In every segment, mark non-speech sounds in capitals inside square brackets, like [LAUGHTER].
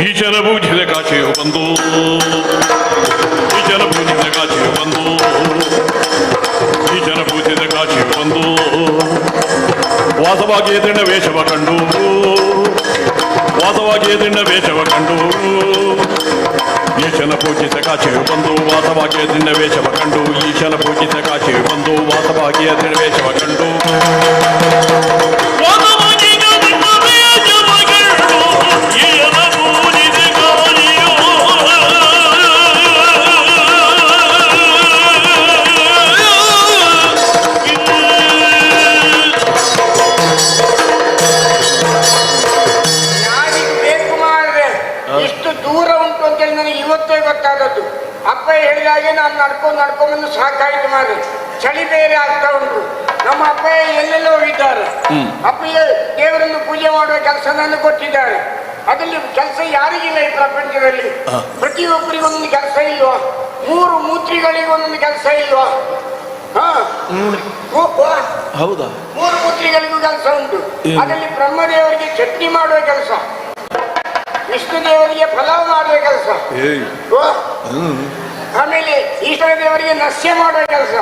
ಈಶನ ಪೂಜಿದ ಕಾಶಿಯು ಬಂದು ಈಶನ ಪೂಜಿದ ಕಾಶಿಯು ಬಂದು ಈಶನ ಪೂಜಿದ ಕಾಶಿಯು ಬಂದು ವಾಸವಾಗಿ ಎದಿಣ್ಣ ವೇಷವ ಕಂಡು ವಾಸವಾಗಿ ಎದಿಣ್ಣ ವೇಷವ ಕಂಡು ಈಶನ ಪೂಜಿತ ಕಾಶಿಯು ಬಂದು ವಾಸವಾಗಿ ಎದಿಣ್ಣ ವೇಷವ ಕಂಡು ಈಶನ ಪೂಜಿತ ಕಾಶಿಯು ಬಂದು ವಾಸವಾಗಿ ಎದಿಣ್ಣ ವೇಷವ ಕಂಡು ಹೇಳಿದಾಗೆ ನಡ್ಕೊಂಡು ನಡ್ಕೊಂಡು ಬಂದು ಸಾಕಾಯ್ತು ಮಾರೆ ಚಳಿ ಬೇರೆ ಆಗ್ತಾ ಉಂಟು. ನಮ್ಮ ಅಪ್ಪ ಎಲ್ಲೆಲ್ಲ ಹೋಗಿದ್ದಾರೆ. ಅಪ್ಪಯ್ಯ ದೇವರನ್ನು ಪೂಜೆ ಮಾಡುವ ಕೆಲಸ ನನಗೆ ಕೊಟ್ಟಿದ್ದಾರೆ. ಅದರಲ್ಲಿ ಕೆಲಸ ಯಾರಿಗಿಲ್ಲ ಈ ಪ್ರಪಂಚದಲ್ಲಿ. ಪ್ರತಿಯೊಬ್ಬರಿಗೊಂದು ಕೆಲಸ ಇಲ್ವಾ? ಮೂರು ಮೂತ್ರಿಗಳಿಗೆ ಒಂದೊಂದು ಕೆಲಸ ಇಲ್ವಾ. ಹೌದಾ? ಮೂರು ಮೂತ್ರಿಗಳಿಗೂ ಕೆಲಸ ಉಂಟು? ಅದರಲ್ಲಿ ಬ್ರಹ್ಮದೇವರಿಗೆ ಚಟ್ನಿ ಮಾಡುವ ಕೆಲಸ. ವಿಷ್ಣು ದೇವರಿಗೆ ಫಲಾವ್ ಮಾಡುವ ಕೆಲಸ. ಆಮೇಲೆ ಈಶ್ವರ ದೇವರಿಗೆ ನಸ್ಯ ಮಾಡೋ ಕೆಲಸ.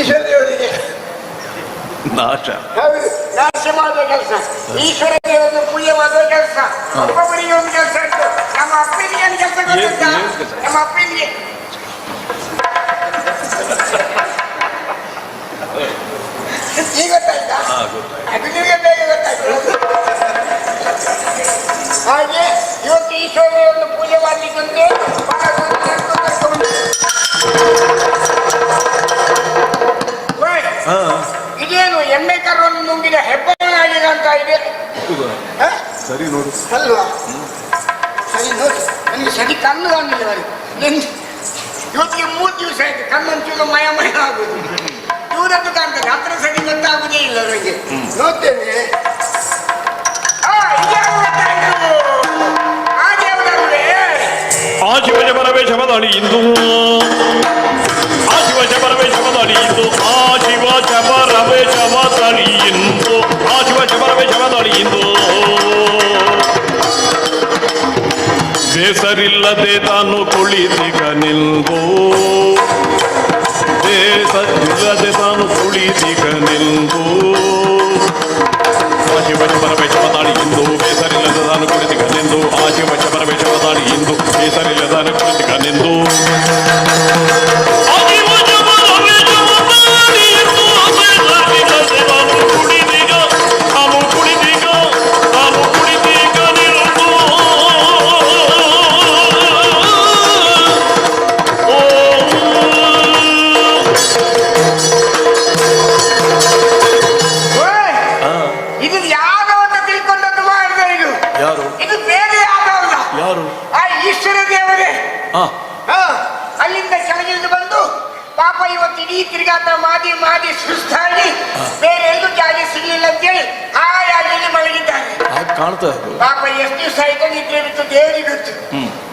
ಈಶ್ವರ ದೇವರಿಗೆ ನಾಶ. ಹೌದು ನಾಶ ಮಾಡುವ ಕೆಲಸ. ಈಶ್ವರ ದೇವರನ್ನು ಪೂಜೆ ಮಾಡುವ ಕೆಲಸ. ಒಬ್ಬೊಬ್ಬರಿಗೆ ಒಂದು ಕೆಲಸ ಇತ್ತು. ನಮ್ಮ ಅಪ್ಪನಿಗೆ ಏನು ಕೆಲಸ ಕೆಲ್ಸ? ನಮ್ಮ ಅಪ್ಪನಿಗೆ. ಈಗ ಗೊತ್ತಾಯ್ತಾ? ಅದು ನಿಮಗೆ ಬೇಗ ಗೊತ್ತಾಯ್ತು. ಹಾಗೆ ಇವತ್ತು ಈಶ್ವರವನ್ನು ಇದೇನು ಎಮ್ಮೆ ಕರುವನ್ನು ನುಂಗಿದ ಆಗಿದೆ ಅಂತ ಇದೆ? ಸರಿ ನೋಡಿ. ಅಲ್ವಾ? ಸರಿ ನೋಡಿ. ನನಗೆ ಸರಿ ಕಣ್ಣು ಬಂದಿಲ್ಲ ಅವರಿಗೆ ನಿನ್- ಇವತ್ತಿಗೆ ಮೂರು ದಿವಸ ಆಯ್ತು. ಕಣ್ಣಂಚೂರು ಮಯ ಮಯ ಆಗುದು. ದೂರದ್ದು ಕಾಣ್ತದೆ ಹತ್ರ ಸರಿ ಗೊತ್ತಾಗುದೇ ಇಲ್ಲ ನನಗೆ. ನೋಡ್ತೇನೆ. ಆ ಶಿವಜ ಪರಮೇಶವದಳಿ ಇಂದು ಆ ಶಿವಜ ಪರಮೇಶವದಳಿ ಇಂದು ಆ ಶಿವ ಶಬರವೇಶವದಳಿ ಇಂದು ಆ ಶಿವ ಶಬರವೇಶವದಳಿ ಇಂದು ಬೇಸರಿಲ್ಲದೆ ತಾನು ಕುಳಿತಿಗ ನಿಲ್ದು ಬೇಸರಿಲ್ಲದೆ ತಾನು ಕುಳಿತಿಗ ನಿಲ್ದು ಆ ಶಿವ ಪರಮೇಶವದಾಳಿ ಇಂದು ಬೇಸರಿಲ್ಲದ ತಾನು ಕುಳಿತಿಗ ನಿಂದು ಆ ಶಿವ ಪರಮೇಶವದಾಳಿ ಇಂದು सारे लदान प्रतिका निंदू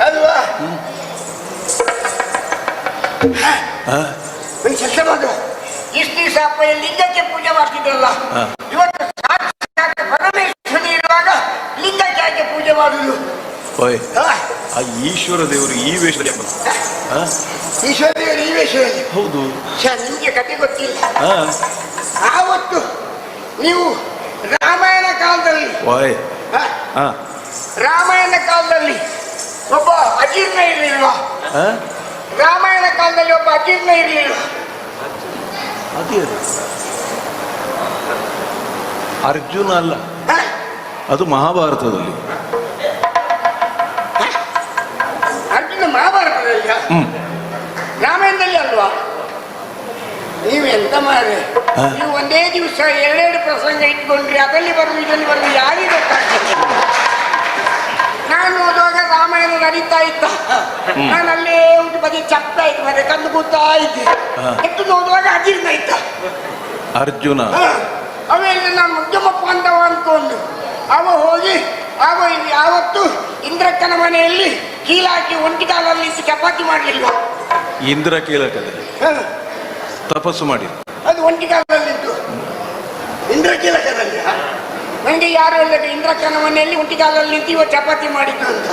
ಅಲ್ವಾ? ಒಂದು ಕೆಲಸ ಮಾಡು ಇಷ್ಟು ದಿವಸ ಅಪ್ಪ ಲಿಂಗಕ್ಕೆ ಪೂಜೆ ಮಾಡ್ತಿದ್ರಲ್ಲ. ಇವತ್ತು ಸಾಕ್ಷಾತ್ ಪರಮೇಶ್ವರಿ ಇರುವಾಗ ಲಿಂಗಕ್ಕೆ ಯಾಕೆ ಪೂಜೆ ಮಾಡುದು? ಓಯ್ ಆ ಈಶ್ವರ ದೇವರು ಈ ವೇಷದಲ್ಲಿ ಈಶ್ವರ ದೇವರು ಈ ವೇಷದಲ್ಲಿ. ಹೌದು. ಛೆ, ನಿಮ್ಗೆ ಕತೆ ಗೊತ್ತಿಲ್ಲ. ಆವತ್ತು ನೀವು ರಾಮಾಯಣ ಕಾಲದಲ್ಲಿ ಓಯ್. ರಾಮಾಯಣ ಕಾಲದಲ್ಲಿ ಒಬ್ಬ ಅಜೀರ್ಣ ಇರಲಿಲ್ವಾ? ರಾಮಾಯಣ ಕಾಲದಲ್ಲಿ ಒಬ್ಬ ಅಜೀರ್ಣ ಇರಲಿಲ್ವಾ. ಅರ್ಜುನ ಅಲ್ಲ. ಅದು ಮಹಾಭಾರತದಲ್ಲಿ. ಅರ್ಜುನ ಮಹಾಭಾರತದಲ್ಲಿ ರಾಮಾಯಣದಲ್ಲಿ ಅಲ್ವಾ? ನೀವು ಎಂತ ಮಾರೆ? ನೀವು ಒಂದೇ ದಿವಸ ಎರಡೆರಡು ಪ್ರಸಂಗ ಇಟ್ಕೊಂಡ್ರಿ ಅದರಲ್ಲಿ ಬರುದು ಇದರಲ್ಲಿ ಬರುದು ಯಾರಿಗೆ ಗೊತ್ತಾಗ್ತದೆ? ರಾಮಾಯಣ ನಡೀತಾ ಇದ್ದ? ನಾನು ಅಲ್ಲೇ ಉಂಟು ಬದಿ ಚಪ್ತಾ ಇತ್ತು ಮತ್ತೆ ಕಣ್ಣು ಕೂತಾ ಇದ್ದೆ. ಎತ್ತು ನೋಡುವಾಗ ಅಜೀರ್ಣ ಇದ್ದ ಅರ್ಜುನ. ಅವೆಲ್ಲ ನಾನು ಮಧ್ಯಮಪ್ಪ ಅಂತವ ಅಂದ್ಕೊಂಡು ಅವ ಹೋಗಿ ಇಲ್ಲಿ ಯಾವತ್ತು ಇಂದ್ರಕ್ಕನ ಮನೆಯಲ್ಲಿ ಕೀಲಾಕಿ ಒಂಟಿ ಕಾಲಲ್ಲಿ ಚಪಾತಿ ಮಾಡಲಿಲ್ಲ ಇಂದ್ರ ಕೀಲಕದಲ್ಲಿ ತಪಸ್ಸು ಮಾಡಿ ಅದು ಒಂಟಿ ಇಂದ್ರ ಇಂದ್ರಕೀಲಕದಲ್ಲಿ ನನಗೆ ಯಾರು ಹೇಳಿದ ಇಂದ್ರಕ್ಕನ ಮನೆಯಲ್ಲಿ ಉಂಟಿಗಾಲಲ್ಲಿ ನಿಂತು ಇವ ಚಪಾತಿ ಮಾಡಿದ್ದು ಅಂತ.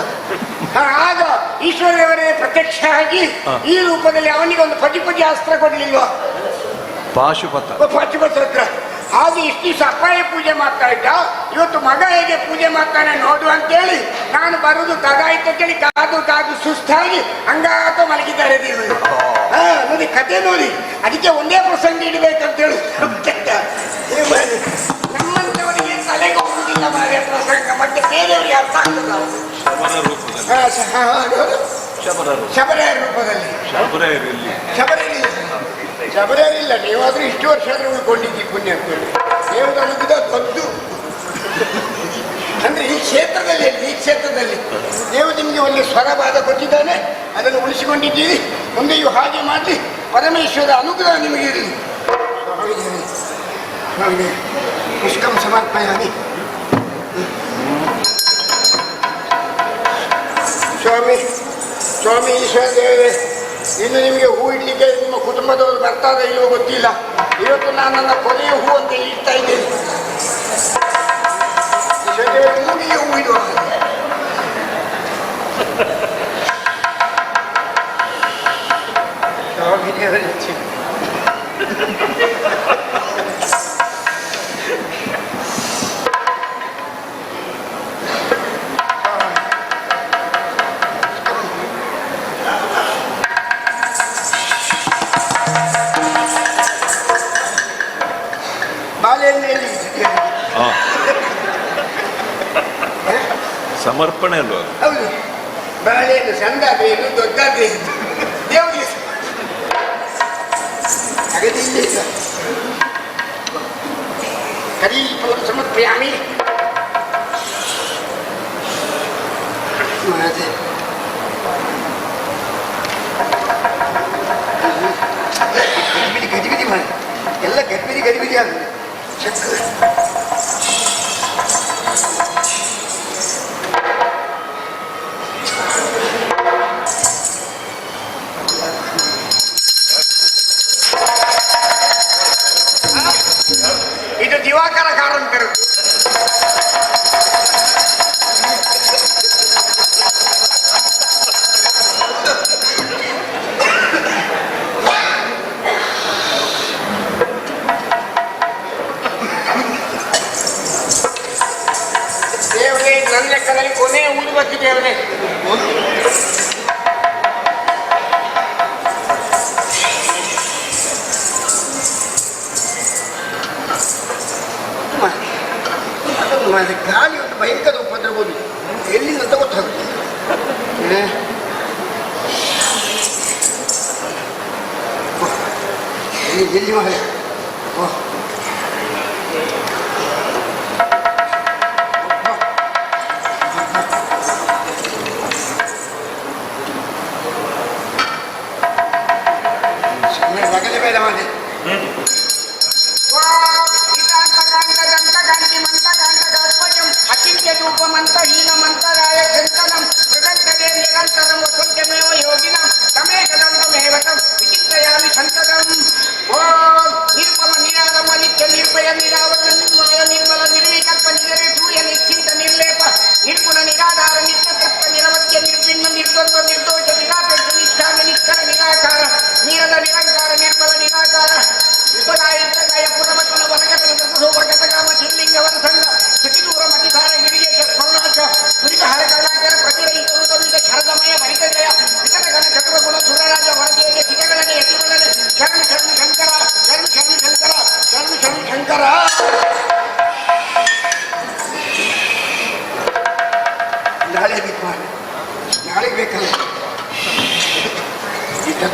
ಆಗ ಈಶ್ವರದೇವರೇ ಪ್ರತ್ಯಕ್ಷ ಆಗಿ ಈ ರೂಪದಲ್ಲಿ ಅವನಿಗೆ ಒಂದು ಪಜಿ ಪಜಿ ಅಸ್ತ್ರ ಕೊಡ್ಲಿಲ್ವ? ಪಾಶುಪತ. ಪಶ್ಚಿಮಸತ್ರ ಹಾಗೆ ಇಷ್ಟು ದಿವಸ ಅಪ್ಪಾಯ ಪೂಜೆ ಮಾಡ್ತಾ ಇದ್ದ. ಇವತ್ತು ಮಗ ಹೇಗೆ ಪೂಜೆ ಮಾಡ್ತಾನೆ ನೋಡು ಅಂತೇಳಿ ನಾನು ಬರುದು ತದಾಯ್ತು ಕೇಳಿ ಕಾದು ಕಾದು ಸುಸ್ತಾಗಿ ಹಂಗಾತ ಮಲಗಿದ್ದಾರೆ ದೇವರು ನೋಡಿ ಕತೆ ನೋಡಿ. ಅದಕ್ಕೆ ಒಂದೇ ಪ್ರಸಂಗ ಇಡಬೇಕಂತೇಳಿ. [LAUGHS] ಶ- ಹಾ, ಹೌದು. ಶಬರ ರೂಪ. ಶಬರಿಯ ರೂಪದಲ್ಲಿ? ಶಬರೆಯರಲ್ಲಿ ಶಬರಿಯರಿಲ್ಲ ಶಬರಿಯರಿಲ್ಲ ನೀವಾದ್ರೂ ಇಷ್ಟು ವರ್ಷ ಆದ್ರೂ ಉಳ್ಕೊಂಡಿದ್ದಿ ಪುಣ್ಯ ಅಂತೇಳಿ ದೇವರ ಅನುಗ್ರಹ ದೊಡ್ಡ ಅಂದ್ರೆ ಈ ಕ್ಷೇತ್ರದಲ್ಲಿ ಈ ಕ್ಷೇತ್ರದಲ್ಲಿ. ದೇವರು ನಿಮಗೆ ಒಳ್ಳೆ ಸ್ವರವಾದ ಕೊಟ್ಟಿದ್ದಾನೆ ಅದನ್ನು ಉಳಿಸಿಕೊಂಡಿದ್ದೀರಿ. ಇವು ಹಾಗೆ ಮಾಡಿ ಪರಮೇಶ್ವರ ಅನುಗ್ರಹ ನಿಮಗೆ ಇರಲಿ ಪುಷ್ಕಂ ಸಮರ್ಪಯಾಮಿ. ಸ್ವಾಮಿ ಸ್ವಾಮಿ ಈಶ್ವರ ದೇವರೇ ಇನ್ನು ನಿಮಗೆ ಹೂ ಇಡ್ಲಿಕ್ಕೆ ನಿಮ್ಮ ಕುಟುಂಬದವರು ಬರ್ತಾರೋ ಇಲ್ಲವೋ ಗೊತ್ತಿಲ್ಲ. ಇವತ್ತು ನಾನು ನನ್ನ ಕೊನೆಯ ಹೂ ಅಂತ ಇಡ್ತಾ ಇದ್ದೇನೆ. ಈಶ್ವರ ದೇವರೇ ಮೂಗಿಗೆ ಹೂ ಇಡುವ ಸ್ವಾಮಿ ದೇವರೇ ಸಮರ್ಪಣೆ ಅಲ್ವಾ? ಹೌದು. ಬಾಳೆಹಣ್ಣು ಸಣ್ಣದೇನು ದೊಡ್ಡದೇನು ದೇವರಿಗೆ ಹಾಗಾದ್ರೆ ಇಲ್ಲಿ ಇಲ್ಲ. ಕರೀಪುರ ಸಮರ್ಪಯಾಮಿ. ಮತ್ತೆ ಗಡಿಬಿಡಿ ಗಡಿಬಿಡಿ ಮಾಡಿ ಎಲ್ಲ ಗಡಿಬಿಡಿ ಗಡಿಬಿಡಿ ಆಗಿದೆ ನನ್ನ ಲೆಕ್ಕದಲ್ಲಿ ಕೊನೆ ಊದುಬತ್ತಿ ದೇವರೇ ಮತ್ತೆ ಗಾಳಿ ಒಂದು ಭಯಂಕರ ಉಪದ್ರವ ಉಂಟು. ಎಲ್ಲಿಂದ ಅಂತ ಗೊತ್ತಾಗುತ್ತೆ ಏ? ಎಲ್ಲಿ ಎಲ್ಲಿ భేదం అది అచింత్య రూపమంత హీనమంత రాయ చింతనం మృగంతదే నిరంతరం వసంతమేవ యోగినం తమే కదంతమేవతం విచిత్రయామి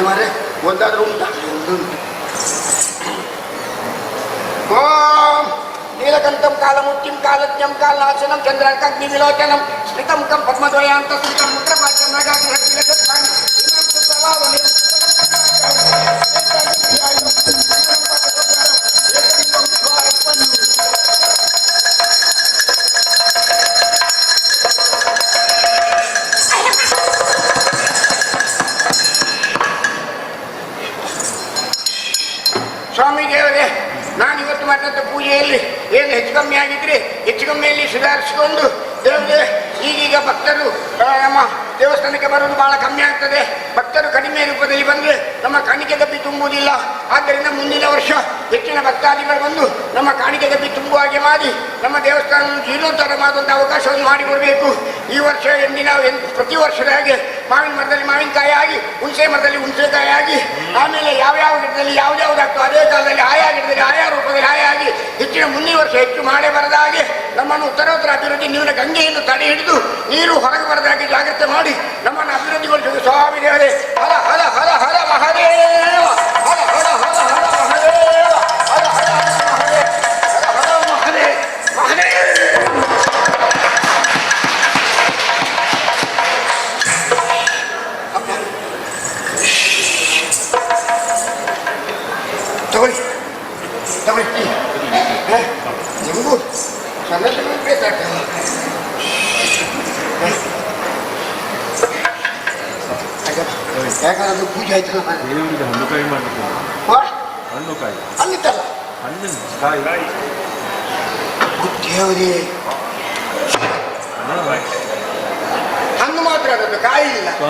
ಮಾರೆ ಒಂದಾದ್ರೂ ಉಂಟಾ ಒಂದುಂಟು ಓಂ ನೀಲಕಂಠಂ ಕಾಲಮುಖ್ಯಂ ಕಾಲಜ್ಞಂ ಕಾಲನಾಶನಂ ಚಂದ್ರಾರ್ಕಾಗ್ನಿ ವಿಲೋಚನಂ ಸ್ಮಿತಮುಖಂ ಪದ್ಮದ್ವಯಾಂತ ಸುಖಂ ಮುದ್ರಪಾಚಂ ನಗಾಗ್ನಿ ಹತ್ತಿರಗತ್ತಾಂ ಮಾಡಿದಂಥ ಪೂಜೆಯಲ್ಲಿ ಏನು ಹೆಚ್ಚು ಕಮ್ಮಿ ಆಗಿದ್ರೆ? ಹೆಚ್ಚು ಕಮ್ಮಿಯಲ್ಲಿ ಸುಧಾರಿಸಿಕೊಂಡು ದೇವರಿಗೆ ಈಗೀಗ ಭಕ್ತರು ನಮ್ಮ ದೇವಸ್ಥಾನಕ್ಕೆ ಬರೋದು ಬಹಳ ಕಮ್ಮಿ ಆಗ್ತದೆ. ಭಕ್ತರು ಕಡಿಮೆ ರೂಪದಲ್ಲಿ ಬಂದರೆ ನಮ್ಮ ಕಾಣಿಕೆ ದಬ್ಬಿ ತುಂಬುವುದಿಲ್ಲ. ಆದ್ದರಿಂದ ಮುಂದಿನ ವರ್ಷ ಹೆಚ್ಚಿನ ಭಕ್ತಾದಿಗಳು ಬಂದು ನಮ್ಮ ಕಾಣಿಕೆ ಗದ್ದೆ ತುಂಬುವ ಮಾಡಿ, ನಮ್ಮ ದೇವಸ್ಥಾನ ಜೀರ್ಣೋದ್ಧಾರ ಅವಕಾಶವನ್ನು ಮಾಡಿಕೊಡಬೇಕು ಈ ವರ್ಷ ಎಂದಿನ ಪ್ರತಿ ವರ್ಷದ ಹಾಗೆ ಮಾವಿನ ಮರದಲ್ಲಿ ಮಾವಿನಕಾಯಿ ಆಗಿ, ಹುಣಸೆ ಮರದಲ್ಲಿ ಹುಣಸೆಕಾಯಿ ಆಗಿ, ಆಮೇಲೆ ಯಾವ್ಯಾವ ಗಿಡದಲ್ಲಿ ಯಾವ್ದಾವ್ದಾಗ್ತೋ ಅದೇ ಕಾಲದಲ್ಲಿ ಆಯಾ ಗಿಡದಲ್ಲಿ ಆಯಾ ರೂಪದಲ್ಲಿ ಆಯಾ ಆಗಿ ಹೆಚ್ಚಿನ ಮುಂದಿನ ವರ್ಷ ಹೆಚ್ಚು ಮಾಡೇ ಬರದ ಹಾಗೆ ನಮ್ಮನ್ನು ಉತ್ತರೋತ್ತರ ಅಭಿವೃದ್ಧಿ ನೀರಿನ ಗಂಗೆಯನ್ನು ತಡೆ ಹಿಡಿದು ನೀರು ಹೊರಗೆ ಬರದ ಹಾಗೆ ಜಾಗ್ರತೆ ಮಾಡಿ ನಮ್ಮನ್ನು ಅಭಿವೃದ್ಧಿಗೊಳಿಸುವುದು. ಸ್ವಾಮಿ ದೇವರೇ ಹಲ ಹಲ ಹಲ ಹಲ ಮಹಾದೇವ.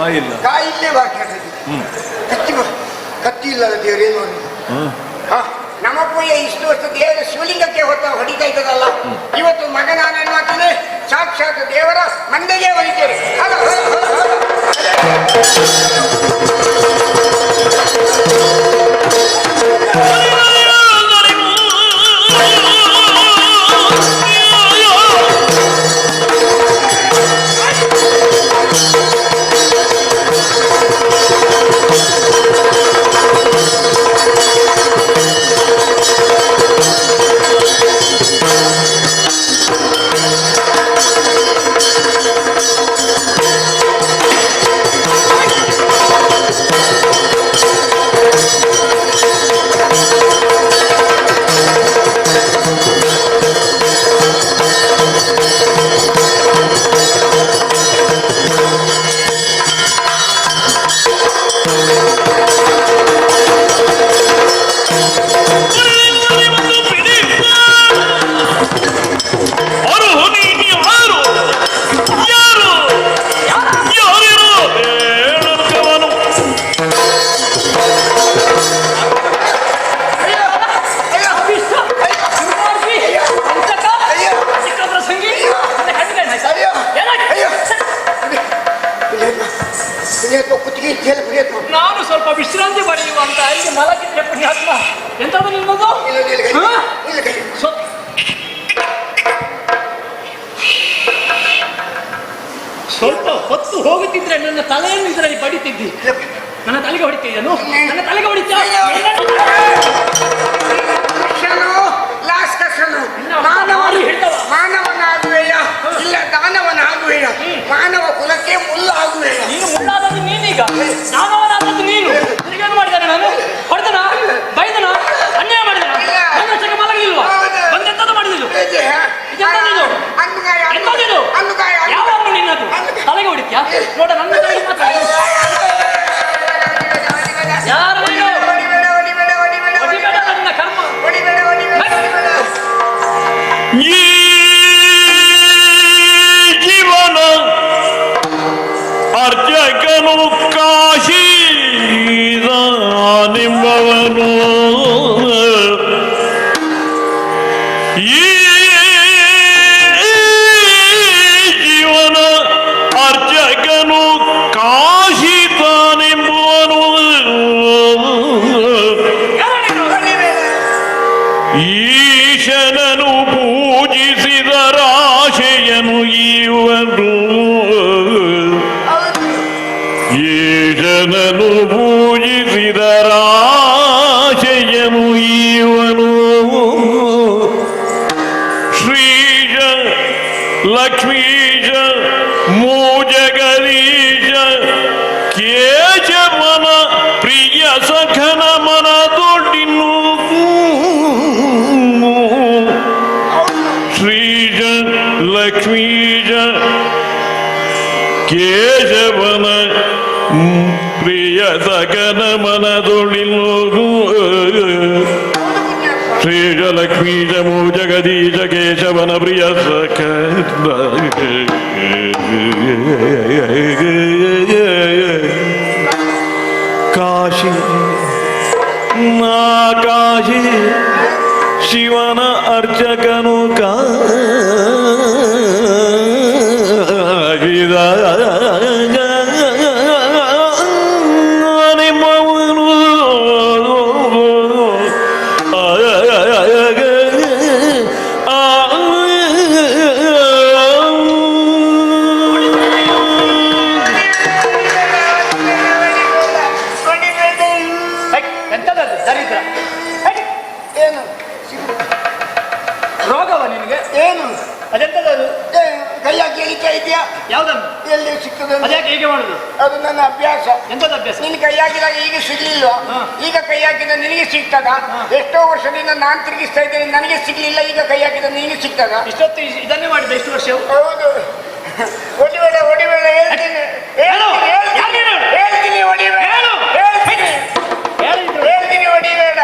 ಇಲ್ಲ. ಕಾಯಿಲ್ಲೇ ಇಲ್ಲ ಕಾಯಿ ಬಾಕಿ ಕತ್ತಿ ಕತ್ತಿ ಇಲ್ಲದ ದೇವರೇನು ಹಾ ಇಷ್ಟು ವರ್ಷ ದೇವರ ಶಿವಲಿಂಗಕ್ಕೆ ಹೊತ್ತ ಹೊಡಿತಾ ಇದ್ದದಲ್ಲ. ಇವತ್ತು ಮಗ ನಾನು ಸಾಕ್ಷಾತ್ ದೇವರ ಮಂಡೆಗೆ ಹೊಡಿತೇವೆ ಸ್ವಲ್ಪ ಹೊತ್ತು ಹೋಗುತ್ತಿದ್ರೆ ನನ್ನ ತಲೆಯನ್ನು ಇದರಲ್ಲಿ ಬಡಿತಿದ್ದಿ. ನನ್ನ ತಲೆಗೆ ಹೊಡಿತೀಯನು ನನ್ನ ತಲೆಗೆ ಹೇಳ್ದವ. ಮಾನವನಾಗುವೆಯ? ಇಲ್ಲ ದಾನವನಾಗುವೆಯ? ಮಾನವ ಕುಲಕ್ಕೆ ಮುಲ್ಲಾಗುವೆಯ ನೀನು ಮುಳ್ಳಾದದ್ದು ನೀನೀಗ. ದಾನವನಾದದ್ದು ನೀನು. ನಿನಗೇನು ಮಾಡಿದಾನೆ ನಾನು? ಹೊಡೆದನ? ಬೈದನ? ಅನ್ಯಾಯ ಮಾಡಿದನ. ನನ್ನ ಹತ್ರಕ್ಕೆ ಮಲಗಲಿಲ್ವಾ ಮಾಡಿದ್ದು ಹೇಗೆ? ಎಂತದಿದು ಯಾವ ನಿನ್ನದು ತಲೆಗೆ ಹೊಡಿತ್ಯಾ ನೋಡ ನನ್ನ ತಲೆಗೆ ಮಾತ್ರ ಇವನು ಈಶನನು ಪೂಜಿಸಿದ ಕೇಶವನ ಪ್ರಿಯ ಸಖನ ಮನದೊಳಿನು ಹೌದು ಪುಣ್ಯಾತ್ಮ ಶ್ರೀಜಲಕ್ಷ್ಮೀಜಮೋ ಜಗದೀಶ ಕೇಶವನ ಪ್ರಿಯ ಸಖ ಕಾಶಿ ನಾ ಕಾಶಿ ಶಿವನ ಅರ್ಚಕನು ಇದನ್ನೇ ಮಾಡಿದ ಇಷ್ಟು ವರ್ಷ? ಹೌದು. ಹೊಡಿಬೇಡ ಹೊಡಿಬೇಡ ಹೇಳ್ತೀನಿ. ಹೇಳು. ಹೇಳ್ತೀನಿ, ಹೊಡಿಬೇಡ ಹೇಳ್ತೀನಿ ಹೊಡಿಬೇಡ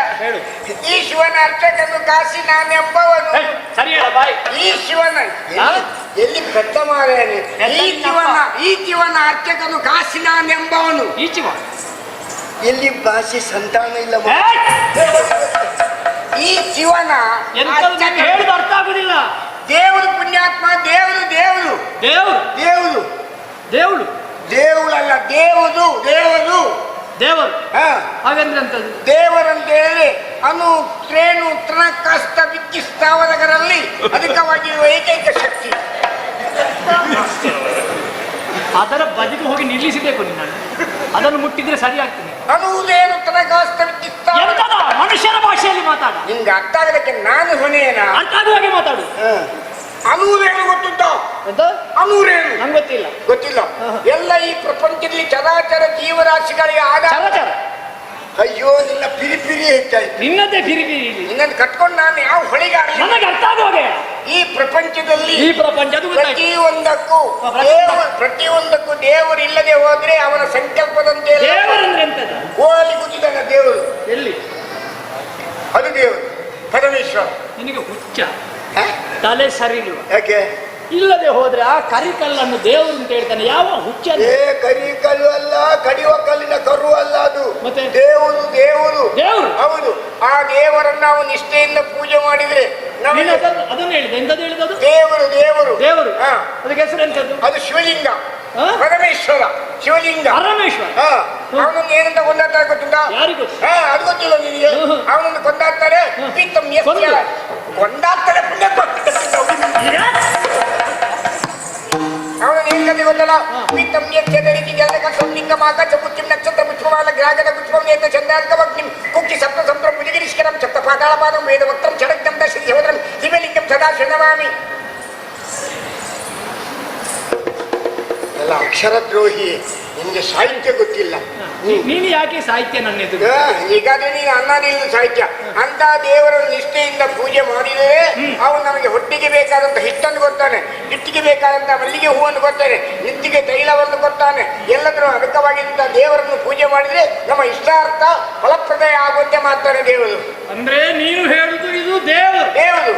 ಈ ಶಿವನ ಅರ್ಚಕನು ಕಾಸಿ ನಾನೆಂಬವನು. ಸರಿ ಹೇಳ ಬಾಯ್. ಈ ಶಿವನ? ಎಲ್ಲಿ- ಪೆಟ್ಟ ಮಾರೇನೆ? ಈ ಶಿವನ ಈ ಶಿವನ ಅರ್ಚಕನು ಕಾಸಿ ನಾನೆಂಬವನು. ಈ ಶಿವ. ಎಲ್ಲಿ ಭಾಷೆ ಸಂತಾನ ಇಲ್ಲ ಈ ಜೀವನ ಹೇಳುದು ಅರ್ಥ ಆಗುದಿಲ್ಲ. ದೇವರು ಪುಣ್ಯಾತ್ಮ ದೇವರು ದೇವರು. ದೇವರು? ದೇವರು. ದೇವ್ಳು? ದೇವಳಲ್ಲ ದೇವರು ದೇವರು ದೇವರು? ಹ. ಹಾಗಂದ್ರೆ ಅಂತ ದೇವರಂತ ಹೇಳಿ ಅನು ತ್ರೇಣು ತೃಣ ಕಷ್ಟ ಬಿಕ್ಕಿ ಸ್ಥಾವರಗಳಲ್ಲಿ ಅಧಿಕವಾಗಿರುವ ಏಕೈಕ ಶಕ್ತಿ. ಅದರ ಬದಿಗೆ ಹೋಗಿ ನಿಲ್ಲಿಸಬೇಕು ನೀನು ಅದನ್ನು ಮುಟ್ಟಿದ್ರೆ ಸರಿ ಆಗ್ತದೆ ಅನುದೇನು ತೃಣ ಮನುಷ್ಯನ ಭಾಷೆಯಲ್ಲಿ ಮಾತಾಡ. ನಿಮ್ಗೆ ಅರ್ಥ ಆಗದಕ್ಕೆ ನಾನು ಹೊಣೆಯನ? ಅರ್ಥ ಆಗುವಾಗೆ ಮಾತಾಡು. ಅನೂರೇನು ಗೊತ್ತುಂಟ? ಎಂತ? ಅನೂರೇನು ನಂಗೆ ಗೊತ್ತಿಲ್ಲ. ಗೊತ್ತಿಲ್ಲ. ಎಲ್ಲ ಈ ಪ್ರಪಂಚದಲ್ಲಿ ಚರಾಚರ ಜೀವರಾಶಿಗಳಿಗೆ ಆಗ ಚರಾಚರ. ಅಯ್ಯೋ ನಿನ್ನ ಪಿರಿ ಪಿರಿ ಹೆಚ್ಚಾಯ್ತು. ನಿನ್ನದೇ ಪಿರಿ ಪಿರಿ ಇಲ್ಲಿ. ನಿನ್ನನ್ನು ಕಟ್ಕೊಂಡು ನಾನು ಯಾವ ಹೊಳಿಗಾರಲಿ ನನಗೆ ಅರ್ಥ ಆಗುವ ಈ ಪ್ರಪಂಚದಲ್ಲಿ ಈ ಪ್ರಪಂಚದ ಗೊತ್ತಾಯ್ತು. ಪ್ರತಿಯೊಂದಕ್ಕೂ ದೇವ ಪ್ರತಿಯೊಂದಕ್ಕೂ ದೇವರು ಇಲ್ಲದೆ ಹೋದ್ರೆ ಅವನ ಸಂಕಲ್ಪದಂತೆ. ದೇವರಂದ್ರೆ ಎಂತದ ಓಲಿ ಕೂತಿದ್ದಾನೆ ದೇವರು. ಎಲ್ಲಿ? ಅದು ದೇವರು ಪರಮೇಶ್ವರ. ನಿನಗೆ ಹುಚ್ಚ? ತಲೆ ಸರಿ ಇಲ್ವ ಯಾಕೆ? ಇಲ್ಲದೆ ಹೋದ್ರೆ ಆ ಕರಿಕಲ್ಲನ್ನು ದೇವರು ಅಂತ ಹೇಳ್ತಾನೆ. ಯಾವ ಹುಚ್ಚ ಏ ಕರಿಕಲ್ಲು ಅಲ್ಲ ಕಡಿಯುವ ಕಲ್ಲಿನ ಕರು ಅಲ್ಲ ಅದು. ಮತ್ತೆ? ದೇವರು ದೇವರು ದೇವರು? ಹೌದು. ಆ ದೇವರನ್ನ ನಾವು ನಿಷ್ಠೆಯಿಂದ ಪೂಜೆ ಮಾಡಿದ್ರೆ ಅದನ್ನು ಹೇಳಿದೆ. ಎಂತದ್ದು ಹೇಳಿದ ದೇವರು ದೇವರು. ದೇವರು. ಹಾ. ಅದಕ್ಕೆ ಹೆಸರು ಎಂತದ್ದು? ಅದು ಶಿವಲಿಂಗ? ಪರಮೇಶ್ವರ ಶಿವಲಿಂಗ. ಪರಮೇಶ್ವರ. ಅವನನ್ನು ಏನಂತ ಕೊಂದಾಡ್ತಾರೆ ಗೊತ್ತುಂಟಾ? ಯಾರಿಗೂ? ಹಾ ಅದು ಗೊತ್ತಿಲ್ಲ ನಿನಗೆ. ಅವನನ್ನು ಕೊಂದಾಡ್ತಾರೆ ಕೊಂಡಾಡ್ತಾರೆ ಪ್ರೀತಮ್ ಕೊಂದಾಡ್ತಾರೆ ಪುಣ್ಯಪ್ಪ ಅವನನ್ನು ಏನ್ ಗೊತ್ತಲ್ಲ? ಪ್ರೀತಮ್ ಎಚ್ಚದ ರೀತಿ ಗೆಲ್ಲದ ಕಟ್ಟಂ ಮಾಕ ಚಪುಚ್ಚಿಂ ನಕ್ಷತ್ರ ಪುಷ್ಪಮಾಲ ಗ್ರಾಗದ ಪುಷ್ಪಂ ನೇತ ಚಂದಾರ್ಕವಗ್ನಿಂ ಕುಕ್ಕಿ ಸಪ್ತ ಸಂಪ್ರಂ ಭುಜಗಿರಿಷ್ಕರಂ ಸಪ್ತ ಪಾತಾಳ ಪಾದಂ ವೇದ ವಕ್ರಂ ಷಡಗ್ನಂ ಶ್ರೀ ಸಹೋದರಂ ಶಿವಲಿಂಗಂ ಸದಾ ಶೃಣವಾಮಿ ಎಲ್ಲ ಅಕ್ಷರದ್ರೋಹಿ ನಿಮಗೆ ಸಾಹಿತ್ಯ ಗೊತ್ತಿಲ್ಲ. ನೀನು ಯಾಕೆ ಸಾಹಿತ್ಯ ನನ್ನ ಎದುರು? ನೀನು ಅನ್ನ ನಿಲ್ಲ ಸಾಹಿತ್ಯ. ಅಂತ ದೇವರ ನಿಷ್ಠೆಯಿಂದ ಪೂಜೆ ಮಾಡಿದರೆ ಅವನು ನಮಗೆ ಹೊಟ್ಟಿಗೆ ಬೇಕಾದಂತ ಹಿಟ್ಟನ್ನು ಕೊಡ್ತಾನೆ ಹಿಟ್ಟಿಗೆ ಬೇಕಾದಂತ ಮಲ್ಲಿಗೆ ಹೂವನ್ನು ಕೊಡ್ತಾನೆ ನಿತ್ತಿಗೆ ತೈಲವನ್ನು ಕೊಡ್ತಾನೆ ಎಲ್ಲದರೂ ಅಡಕವಾಗಿದ್ದ ದೇವರನ್ನು ಪೂಜೆ ಮಾಡಿದರೆ ನಮ್ಮ ಇಷ್ಟಾರ್ಥ ಫಲಪ್ರದಾಯ ಆಗುವಂತೆ ಮಾಡ್ತಾನೆ ದೇವರು. ಅಂದ್ರೆ ನೀನು ಹೇಳುದು ಇದು ದೇವರು. ದೇವರು.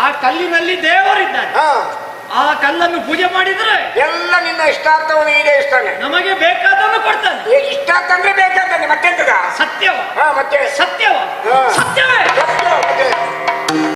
ಆ ಕಲ್ಲಿನಲ್ಲಿ ದೇವರಿದ್ದಾನೆ. ಹಾ. ಆ ಕಲ್ಲನ್ನು ಪೂಜೆ ಮಾಡಿದ್ರೆ ಎಲ್ಲ ನಿನ್ನ ಇಷ್ಟಾರ್ಥವನ್ನು ಈಡೇರಿಸ್ತಾನೆ ನಮಗೆ ಬೇಕಾದನ್ನು ಕೊಡ್ತಾನೆ. ಏ, ಇಷ್ಟಾರ್ಥ ಅಂದ್ರೆ ಬೇಕಂತಾನೆ ಮತ್ತೆಂತದ? ಸತ್ಯವ. ಹಾ ಮತ್ತೆ? ಸತ್ಯವ. ಹಾ. ಸತ್ಯವೇ. ಸತ್ಯ, ಮತ್ತೆ?